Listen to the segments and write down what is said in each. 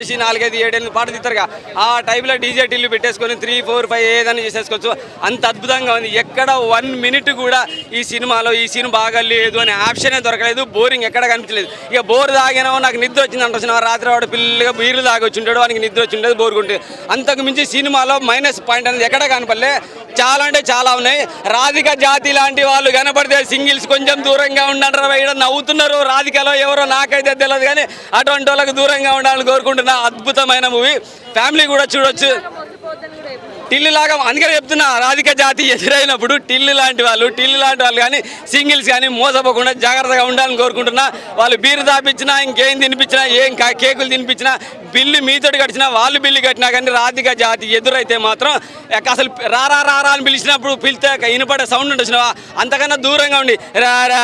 చేసి నాలుగైదు ఏడెనిమిది పాటలు తీస్తారుగా. ఆ టైంలో డీజే టిల్లు పెట్టేసుకొని త్రీ ఫోర్ ఫైవ్ ఏదైనా చేసేసుకోవచ్చు. అంత అద్భుతంగా ఉంది. ఎక్కడ వన్ మినిట్ కూడా ఈ సినిమాలో ఈ సీన్ బాగా లేదు అనే ఆప్షనే దొరకలేదు. బోరింగ్ ఎక్కడ కనిపించలేదు. ఇక బోర్ తాగినా నాకు నిద్ర వచ్చింది అంటారు సినిమా. రాత్రి వాడు పిల్లగా బీర్లు తాగొచ్చుంటాడు వానికి నిద్ర వచ్చి ఉండేది బోరుకుంటే అంతకు మించి సినిమాలో మైనస్ పాయింట్ అనేది ఎక్కడ కనపడలే. చాలా అంటే చాలా ఉన్నాయి. రాధిక జాతి లాంటి వాళ్ళు కనపడితే సింగిల్స్ కొంచెం దూరంగా ఉండంటారు ఇక్కడ నవ్వుతున్నారు. రాధికలో ఎవరో నాకైతే తెలియదు కానీ అటువంటి వాళ్ళకి దూరంగా ఉండాలని కోరుకుంటున్నారు అద్భుతమైన మూవీ. ఫ్యామిలీ కూడా చూడొచ్చు. టిల్లు లాగా అందుకని చెప్తున్నా రాధిక జాతి ఎదురైనప్పుడు టిల్లు లాంటి వాళ్ళు టిల్లు లాంటి వాళ్ళు కానీ సింగిల్స్ కానీ మోసపోకుండా జాగ్రత్తగా ఉండాలని కోరుకుంటున్నా. వాళ్ళు బీరు తాపించినా ఇంకేం తినిపించినా ఏం కేకులు తినిపించినా బిల్లు మీతోటి కట్టినా వాళ్ళు బిల్లు కట్టినా కానీ రాధిక జాతి ఎదురైతే మాత్రం అసలు రారా రారా అని పిలిచినప్పుడు పిలితే వినపడే సౌండ్ ఉంటుంది అంతకన్నా దూరంగా ఉండి రారా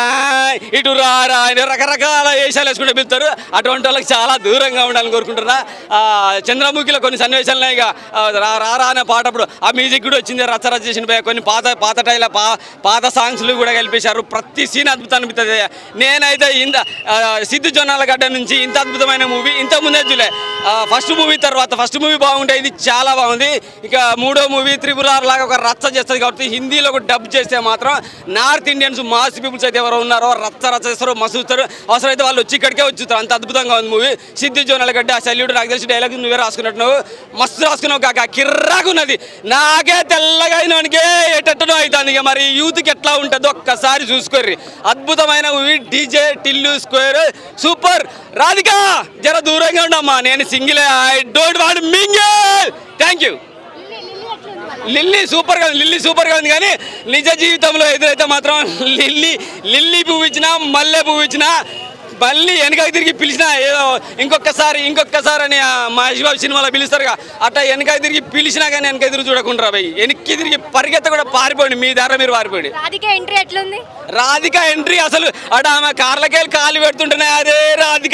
ఇటు రారా అని రకరకాల వేషాలు వేసుకుంటే పిలుస్తారు. అటువంటి వాళ్ళకి చాలా దూరంగా ఉండాలని కోరుకుంటున్నా. చంద్రముఖిలో కొన్ని సన్నివేశాలు ఇక. రా- రారా అనే పాట అప్పుడు ఆ మ్యూజిక్ కూడా వచ్చింది రచ్చ చేసిన కొన్ని పాత పాత టైల పా పాత సాంగ్స్లు కూడా కలిపేశారు. ప్రతి సీన్ అద్భుతం అనిపిస్తుంది నేనైతే ఇంత సిద్ధు జొన్నాల గడ్డ నుంచి ఇంత అద్భుతమైన మూవీ ఇంత ముందే చూలే. ఫస్ట్ మూవీ తర్వాత ఫస్ట్ మూవీ బాగుంటే ఇది చాలా బాగుంది. ఇక మూడో మూవీ త్రిపురార్ లాగా ఒక రచ్చ చేస్తుంది కాబట్టి హిందీలో ఒక డబ్ చేస్తే మాత్రం నార్త్ ఇండియన్స్ మాస్ పీపుల్స్ అయితే ఎవరు ఉన్నారో రచ్చ రచ్చ చేస్తారో మస్తు చూస్తారు అవసరమైతే వాళ్ళు వచ్చి ఇక్కడికే వచ్చుతారు. అంత అద్భుతంగా ఉంది మూవీ సిద్ధు జోనల్ గడ్డ ఆ సల్యూట్ నాకు తెలిసి డైలాగ్ నువ్వే రాసుకున్నట్టు నువ్వు. మస్తు రాసుకున్నావు కాక. కిర్రాకున్నది నాకే తెల్లగా అయినానికే ఎట్టనో అవుతుంది. ఇక మరి యూత్కి ఎట్లా ఉంటుందో ఒక్కసారి చూసుకోర్రి. అద్భుతమైన movie DJ Tillu square. Super! Radhika జర దూరంగా ఉండమ్మా. నేను single I don't want mingle. Thank you. Lily సూపర్గా ఉంది. లిల్లీ సూపర్గా ఉంది కానీ నిజ జీవితంలో ఎదురైతే మాత్రం లిల్లీ లిల్లీ పువ్వు ఇచ్చినా మల్లె పువ్వు ఇచ్చినా మళ్ళీ వెనకకి తిరిగి పిలిచినా ఏదో ఇంకొకసారి ఇంకొకసారి అని మహేష్ బాబు సినిమాలో పిలుస్తారుగా. అట్లా వెనకకి తిరిగి పిలిచినా కానీ వెనక ఎదురు చూడకుండా పోయి. వెనక్కి తిరిగి పరిగెత్త కూడా పారిపోండి మీ దారి మీరు పారిపోండి. రాధిక ఎంట్రీ ఎట్లుంది? రాధిక ఎంట్రీ అసలు అటు ఆమె కార్లకెళ్ళి కాలు పెడుతుంటేనే అదే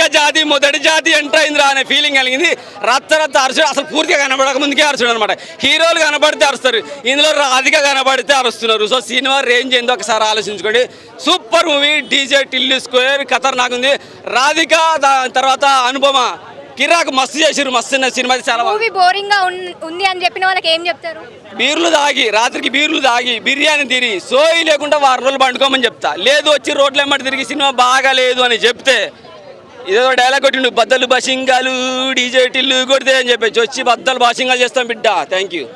రాధిక జాతి మొదటి జాతి ఎంటర్ అయిందిరా అనే ఫీలింగ్ కలిగింది. రచ్చ రచ్చ అరుచుడు అసలు పూర్తిగా కనబడక ముందుకే అరుచుడు అనమాట హీరోలు కనబడితే అరుస్తారు. ఇందులో రాధిక కనబడితే అరుస్తున్నారు. సో సినిమా రేంజ్ ఏందో ఒకసారి ఆలోచించుకోండి. Super movie DJ Tillu square ఖతర్నాక్ ఉంది. రాధిక దా- తర్వాత అనుపమ. కిరాక్ మస్తు చేసిరు మస్తు సినిమా చాలా మూవీ బోరింగ్గా ఉంది అని చెప్పిన వాళ్ళకి ఏం చెప్తారు? బీర్లు తాగి రాత్రికి బీర్లు తాగి బిర్యానీ తిని సోయి లేకుండా వారం రోజులు పండుకోమని చెప్తా. లేదు వచ్చి రోడ్ల ఎమ్మటి తిరిగి సినిమా బాగా లేదు అని చెప్తే ఇదేదో డైలాగ్ కొట్టిండు బద్దలు బసింగాలు డీజే టిల్లు కొడితే అని చెప్పేసి వచ్చి బద్దలు బాసింగాలు చేస్తాం బిడ్డ. Thank you